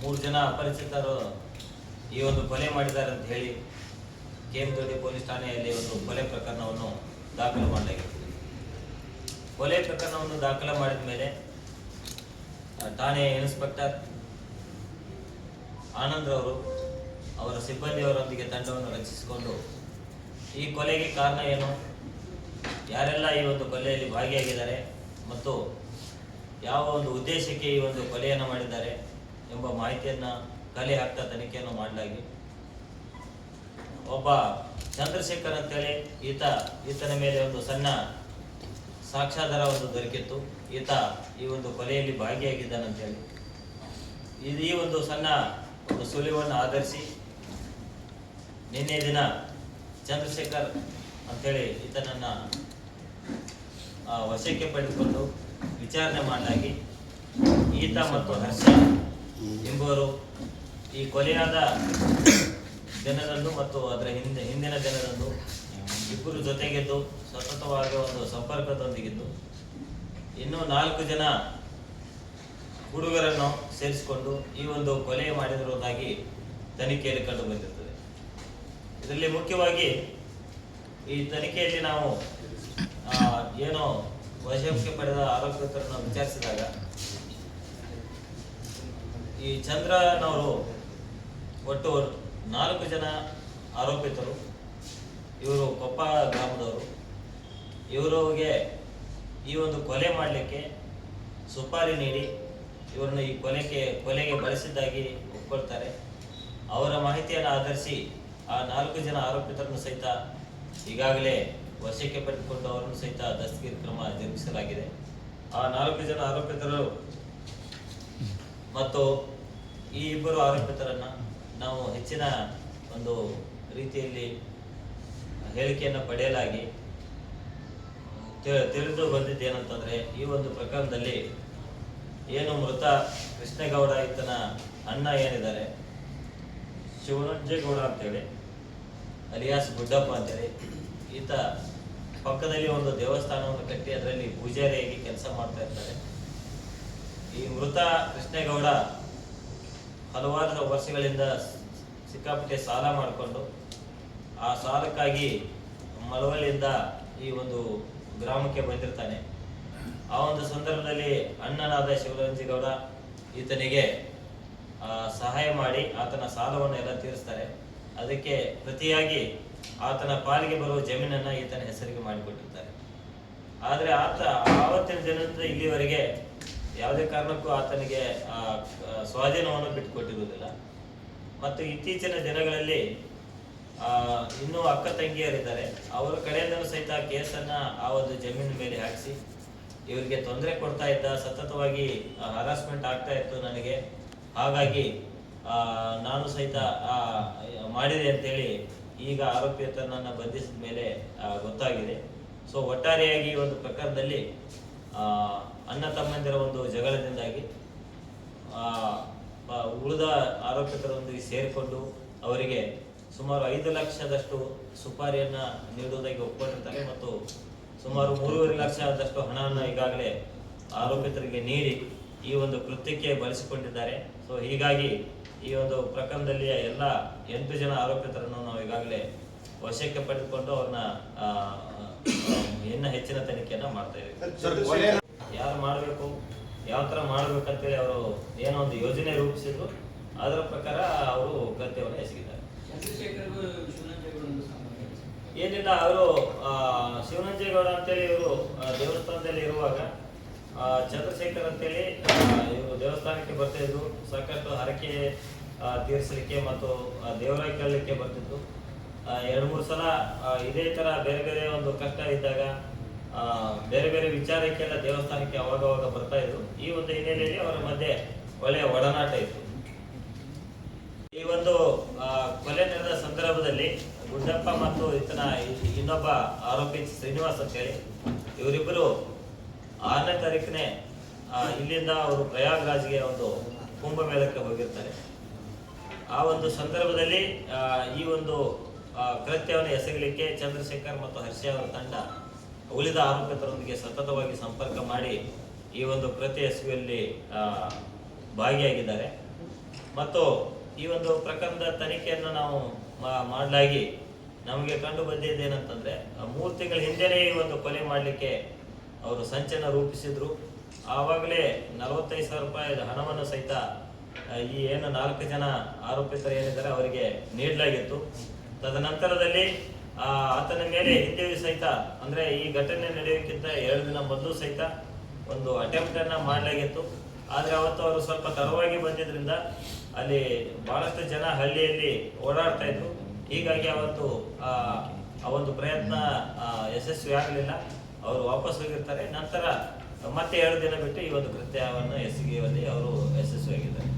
ಮೂರು ಜನ ಅಪರಿಚಿತರು ಈ ಒಂದು ಕೊಲೆ ಮಾಡಿದ್ದಾರೆ ಅಂತ ಹೇಳಿ ಕೆ ಎಂ ದೊಡ್ಡಿ ಪೊಲೀಸ್ ಠಾಣೆಯಲ್ಲಿ ಒಂದು ಕೊಲೆ ಪ್ರಕರಣವನ್ನು ದಾಖಲು ಮಾಡಲಾಗಿತ್ತು ಕೊಲೆ ಪ್ರಕರಣವನ್ನು ದಾಖಲು ಮಾಡಿದ ಮೇಲೆ ಠಾಣೆಯ ಠಾಣೆ ಇನ್ಸ್ಪೆಕ್ಟರ್ ಆನಂದ್ರವರು ಅವರ ಸಿಬ್ಬಂದಿಯವರೊಂದಿಗೆ ತಂಡವನ್ನು ರಚಿಸಿಕೊಂಡು ಈ ಕೊಲೆಗೆ ಕಾರಣ ಏನು? ಯಾರೆಲ್ಲ ಈ ಒಂದು ಕೊಲೆಯಲ್ಲಿ ಭಾಗಿಯಾಗಿದ್ದಾರೆ ಮತ್ತು ಯಾವ ಒಂದು ಉದ್ದೇಶಕ್ಕೆ ಈ ಒಂದು ಕೊಲೆಯನ್ನು ಮಾಡಿದ್ದಾರೆ? ಎಂಬ ಮಾಹಿತಿಯನ್ನ ಕಲೆ ಹಾಕ್ತಾ ತನಿಖೆಯನ್ನು ಮಾಡಲಾಗಿ. ಒಬ್ಬ ಚಂದ್ರಶೇಖರ್ ಅಂತೇಳಿ ಈತ, ಈತನ ಮೇಲೆ ಒಂದು ಸಣ್ಣ ಸಾಕ್ಷಾಧಾರ ಒಂದು ದೊರಕಿತ್ತು. ಈತ ಈ ಒಂದು ಕೊಲೆಯಲ್ಲಿ ಭಾಗಿಯಾಗಿದ್ದಾನಂತೇಳಿ ಇದು ಈ ಒಂದು ಸಣ್ಣ ಒಂದು ಸುಳಿವನ್ನು ಆಧರಿಸಿ ನಿನ್ನೆ ದಿನ ಚಂದ್ರಶೇಖರ್ ಅಂತೇಳಿ ಈತನನ್ನ ವಶಕ್ಕೆ ಪಡೆದುಕೊಂಡು ವಿಚಾರಣೆ ಮಾಡಲಾಗಿ. ಈತ ಮತ್ತು ಹರ್ಷ ಎಂಬುವರು ಈ ಕೊಲೆಯಾದ ಜನರನ್ನು ಮತ್ತು ಅದರ ಹಿಂದೆ ಹಿಂದಿನ ಜನರನ್ನು ಇಬ್ಬರು ಜೊತೆಗೆದ್ದು ಸತತವಾಗಿ ಒಂದು ಸಂಪರ್ಕದೊಂದಿಗಿದ್ದು, ಇನ್ನೂ ನಾಲ್ಕು ಜನ ಹುಡುಗರನ್ನು ಸೇರಿಸಿಕೊಂಡು ಈ ಒಂದು ಕೊಲೆ ಮಾಡಿರುವುದಾಗಿ ತನಿಖೆಯಲ್ಲಿ ಕಂಡು ಬಂದಿರುತ್ತದೆ ಇದರಲ್ಲಿ ಮುಖ್ಯವಾಗಿ ಈ ತನಿಖೆಯಲ್ಲಿ ನಾವು ಏನೋ ವಶಕ್ಕೆ ಪಡೆದ ಆರೋಪಿತರನ್ನು ವಿಚಾರಿಸಿದಾಗ ಈ ಚಂದ್ರನವರು ಒಟ್ಟು ನಾಲ್ಕು ಜನ ಆರೋಪಿತರು. ಇವರು ಕೊಪ್ಪ ಗ್ರಾಮದವರು. ಇವರಿಗೆ ಈ ಒಂದು ಕೊಲೆ ಮಾಡಲಿಕ್ಕೆ ಸುಪಾರಿ ನೀಡಿ ಇವರನ್ನು ಈ ಕೊಲೆಗೆ ಕೊಲೆಗೆ ಬಳಸಿದ್ದಾಗಿ ಒಪ್ಕೊಳ್ತಾರೆ. ಅವರ ಮಾಹಿತಿಯನ್ನು ಆಧರಿಸಿ ಆ ನಾಲ್ಕು ಜನ ಆರೋಪಿತರನ್ನು ಸಹಿತ ಈಗಾಗಲೇ ವಶಕ್ಕೆ ಪಡೆದುಕೊಂಡು ಅವರನ್ನು ಸಹಿತ ದಸ್ತಗಿರಿ ಕ್ರಮ ಜರುಗಿಸಲಾಗಿದೆ. ಆ ನಾಲ್ಕು ಜನ ಆರೋಪಿತರು ಮತ್ತು ಈ ಇಬ್ಬರು ಆರೋಪಿತರನ್ನ ನಾವು ಹೆಚ್ಚಿನ ಒಂದು ರೀತಿಯಲ್ಲಿ ಹೇಳಿಕೆಯನ್ನು ಪಡೆಯಲಾಗಿ ತಿಳಿದು ಬಂದಿದ್ದೇನಂತಂದ್ರೆ, ಈ ಒಂದು ಪ್ರಕರಣದಲ್ಲಿ ಏನು ಮೃತ ಕೃಷ್ಣೇಗೌಡ ಈತನ ಅಣ್ಣ ಏನಿದ್ದಾರೆ ಶಿವನಂಜೇಗೌಡ ಅಂತೇಳಿ, ಅಲಿಯಾಸ್ ಗುಡ್ಡಪ್ಪ ಅಂತೇಳಿ, ಈತ ಪಕ್ಕದಲ್ಲಿ ಒಂದು ದೇವಸ್ಥಾನವನ್ನು ಕಟ್ಟಿ ಅದರಲ್ಲಿ ಪೂಜಾರಿಯಾಗಿ ಕೆಲಸ ಮಾಡ್ತಾ ಇರ್ತಾರೆ. ಈ ಮೃತ ಕೃಷ್ಣೇಗೌಡ ಹಲವಾರು ವರ್ಷಗಳಿಂದ ಸಿಕ್ಕಾಪಟ್ಟೆ ಸಾಲ ಮಾಡಿಕೊಂಡು, ಆ ಸಾಲಕ್ಕಾಗಿ ಮಳವಳ್ಳಿಯಿಂದ ಈ ಒಂದು ಗ್ರಾಮಕ್ಕೆ ಬಂದಿರ್ತಾನೆ. ಆ ಒಂದು ಸಂದರ್ಭದಲ್ಲಿ ಅಣ್ಣನಾದ ಶಿವರಂಜಿಗೌಡ ಈತನಿಗೆ ಸಹಾಯ ಮಾಡಿ ಆತನ ಸಾಲವನ್ನು ಎಲ್ಲ ತೀರಿಸ್ತಾರೆ. ಅದಕ್ಕೆ ಪ್ರತಿಯಾಗಿ ಆತನ ಪಾಲಿಗೆ ಬರುವ ಜಮೀನನ್ನು ಈತನ ಹೆಸರಿಗೆ ಮಾಡಿಕೊಟ್ಟಿರ್ತಾರೆ. ಆದರೆ ಆತ ಆವತ್ತಿನ ದಿನದಿಂದ ಇಲ್ಲಿವರೆಗೆ ಯಾವುದೇ ಕಾರಣಕ್ಕೂ ಆತನಿಗೆ ಆ, ಸ್ವಾಧೀನವನ್ನು ಬಿಟ್ಟುಕೊಟ್ಟಿರುವುದಿಲ್ಲ. ಮತ್ತು ಇತ್ತೀಚಿನ ದಿನಗಳಲ್ಲಿ ಇನ್ನೂ ಅಕ್ಕ ತಂಗಿಯರಿದ್ದಾರೆ. ಅವರ ಕಡೆಯಿಂದಲೂ ಸಹಿತ ಕೇಸನ್ನ ಆ ಒಂದು ಜಮೀನಿನ ಮೇಲೆ ಹಾಕಿಸಿ ಇವರಿಗೆ ತೊಂದರೆ ಕೊಡ್ತಾ ಇದ್ದ ಸತತವಾಗಿ ಹರಾಸ್ಮೆಂಟ್ ಆಗ್ತಾ ಇತ್ತು ನನಗೆ. ಹಾಗಾಗಿ ನಾನು ಸಹಿತ ಮಾಡಿದೆ ಅಂತೇಳಿ ಈಗ ಆರೋಪಿತನನ್ನ ಬಂಧಿಸಿದ ಮೇಲೆ ಗೊತ್ತಾಗಿದೆ. ಸೊ ಒಟ್ಟಾರೆಯಾಗಿ ಒಂದು ಪ್ರಕರಣದಲ್ಲಿ ಅಣ್ಣ ತಮ್ಮಂದಿರ ಒಂದು ಜಗಳದಿಂದಾಗಿ ಉಳಿದ ಆರೋಪಿತರೊಂದಿಗೆ ಸೇರಿಕೊಂಡು ಅವರಿಗೆ ಸುಮಾರು ಐದು ಲಕ್ಷದಷ್ಟು ಸುಪಾರಿಯನ್ನು ನೀಡುವುದಾಗಿ ಒಪ್ಪಿಕೊಂಡಿರ್ತಾರೆ ಮತ್ತು ಸುಮಾರು ಮೂರುವರೆ ಲಕ್ಷದಷ್ಟು ಹಣವನ್ನು ಈಗಾಗಲೇ ಆರೋಪಿತರಿಗೆ ನೀಡಿ ಈ ಒಂದು ಕೃತ್ಯಕ್ಕೆ ಬಳಸಿಕೊಂಡಿದ್ದಾರೆ. ಸೊ ಹೀಗಾಗಿ ಈ ಒಂದು ಪ್ರಕರಣದಲ್ಲಿ ಎಲ್ಲ ಎಂಟು ಜನ ಆರೋಪಿತರನ್ನು ನಾವು ಈಗಾಗಲೇ ವಶಕ್ಕೆ ಪಡೆದುಕೊಂಡು ಅವ್ರನ್ನ ಇನ್ನ ಹೆಚ್ಚಿನ ತನಿಖೆಯನ್ನ ಮಾಡ್ತಾ ಇದ್ದೀವಿ. ಯಾರು ಮಾಡಬೇಕು ಯಾವ ಥರ ಮಾಡ್ಬೇಕಂತೇಳಿ ಅವರು ಏನೋ ಒಂದು ಯೋಜನೆ ರೂಪಿಸಿದ್ರು ಅದರ ಪ್ರಕಾರ ಅವರು ಕೃತ್ಯವನ್ನು ಎಸಗಿದ್ದಾರೆ. ಇದೆ. ಏನಿಲ್ಲ ಅವರು ಶಿವನಂಜೇಗೌಡ ಅಂತೇಳಿ ಇವರು ದೇವಸ್ಥಾನದಲ್ಲಿ ಇರುವಾಗ ಆ, ಚಂದ್ರಶೇಖರ್ ಅಂತೇಳಿ ಇವರು ದೇವಸ್ಥಾನಕ್ಕೆ ಬರ್ತಾ ಇದ್ರು. ಸಾಕಷ್ಟು ಹರಕೆ ತೀರಿಸಲಿಕ್ಕೆ ಮತ್ತು ಆ, ದೇವರ ಕೇಳಲಿಕ್ಕೆ ಬರ್ತಿದ್ರು. ಎರಡು ಮೂರು ಸಲ ಇದೇ ತರ ಬೇರೆ ಬೇರೆ ಒಂದು ಕಷ್ಟ ಇದ್ದಾಗ ಬೇರೆ ಬೇರೆ ವಿಚಾರಕ್ಕೆಲ್ಲ ದೇವಸ್ಥಾನಕ್ಕೆ ಅವಾಗವಾಗ ಅವಾಗ ಬರ್ತಾ ಇದ್ರು. ಈ ಒಂದು ಹಿನ್ನೆಲೆಯಲ್ಲಿ ಅವರ ಮಧ್ಯೆ ಒಳ್ಳೆಯ ಒಡನಾಟ ಇತ್ತು. ಈ ಒಂದು ಕೊಲೆ ನಡೆದ ಸಂದರ್ಭದಲ್ಲಿ ಗುಡ್ಡಪ್ಪ ಮತ್ತು ಇತನ ಇನ್ನೊಬ್ಬ ಆರೋಪಿ ಶ್ರೀನಿವಾಸ್ ಅಂತೇಳಿ, ಇವರಿಬ್ಬರು ಆರನೇ ತಾರೀಕಿನೇ ಇಲ್ಲಿಂದ ಅವರು ಪ್ರಯಾಗ್ರಾಜ್ಗೆ ಒಂದು ಕುಂಭಮೇಳಕ್ಕೆ ಹೋಗಿರ್ತಾರೆ. ಆ ಒಂದು ಸಂದರ್ಭದಲ್ಲಿ ಈ ಒಂದು ಕೃತ್ಯವನ್ನು ಎಸಗಲಿಕ್ಕೆ ಚಂದ್ರಶೇಖರ್ ಮತ್ತು ಹರ್ಷ ಅವರ ತಂಡ ಉಳಿದ ಆರೋಪಿತರೊಂದಿಗೆ ಸತತವಾಗಿ ಸಂಪರ್ಕ ಮಾಡಿ ಈ ಒಂದು ಕೃತ್ಯ ಎಸಗುವಲ್ಲಿ ಭಾಗಿಯಾಗಿದ್ದಾರೆ. ಮತ್ತು ಈ ಒಂದು ಪ್ರಕರಣದ ತನಿಖೆಯನ್ನು ನಾವು ಮಾಡಲಾಗಿ ನಮಗೆ ಕಂಡು ಬಂದಿದ್ದೇನಂತಂದ್ರೆ ಮೂರು ತಿಂಗಳ ಹಿಂದೆನೇ ಈ ಒಂದು ಕೊಲೆ ಮಾಡಲಿಕ್ಕೆ ಅವರು ಸಂಚನ ರೂಪಿಸಿದ್ರು. ಆವಾಗಲೇ ನಲವತ್ತೈದು ಸಾವಿರ ರೂಪಾಯಿ ಹಣವನ್ನು ಸಹಿತ ಈ ಏನು ನಾಲ್ಕು ಜನ ಆರೋಪಿತರು ಏನಿದ್ದಾರೆ ಅವರಿಗೆ ನೀಡಲಾಗಿತ್ತು. ತದನಂತರದಲ್ಲಿ ಆತನ ಮೇಲೆ ಹಿಂದೆಯೂ ಸಹಿತ, ಅಂದ್ರೆ ಈ ಘಟನೆ ನಡೆಯೋಕ್ಕಿಂತ ಎರಡು ದಿನ ಮೊದಲು ಸಹಿತ ಒಂದು ಅಟೆಂಪ್ಟ್ ಅನ್ನ ಮಾಡಲಾಗಿತ್ತು. ಆದ್ರೆ ಅವತ್ತು ಅವರು ಸ್ವಲ್ಪ ತರುವಾಗಿ ಬಂದಿದ್ರಿಂದ ಅಲ್ಲಿ ಬಹಳಷ್ಟು ಜನ ಹಳ್ಳಿಯಲ್ಲಿ ಓಡಾಡ್ತಾ ಇದ್ರು. ಹೀಗಾಗಿ ಅವತ್ತು, ಆ ಒಂದು ಪ್ರಯತ್ನ ಯಶಸ್ವಿ ಆಗಲಿಲ್ಲ. ಅವರು ವಾಪಸ್ ಹೋಗಿರ್ತಾರೆ. ನಂತರ ಮತ್ತೆ ಎರಡು ದಿನ ಬಿಟ್ಟು ಈ ಒಂದು ಕೃತ್ಯವನ್ನು ಎಸಗಿಯಲ್ಲಿ ಅವರು ಯಶಸ್ವಿಯಾಗಿದ್ದಾರೆ.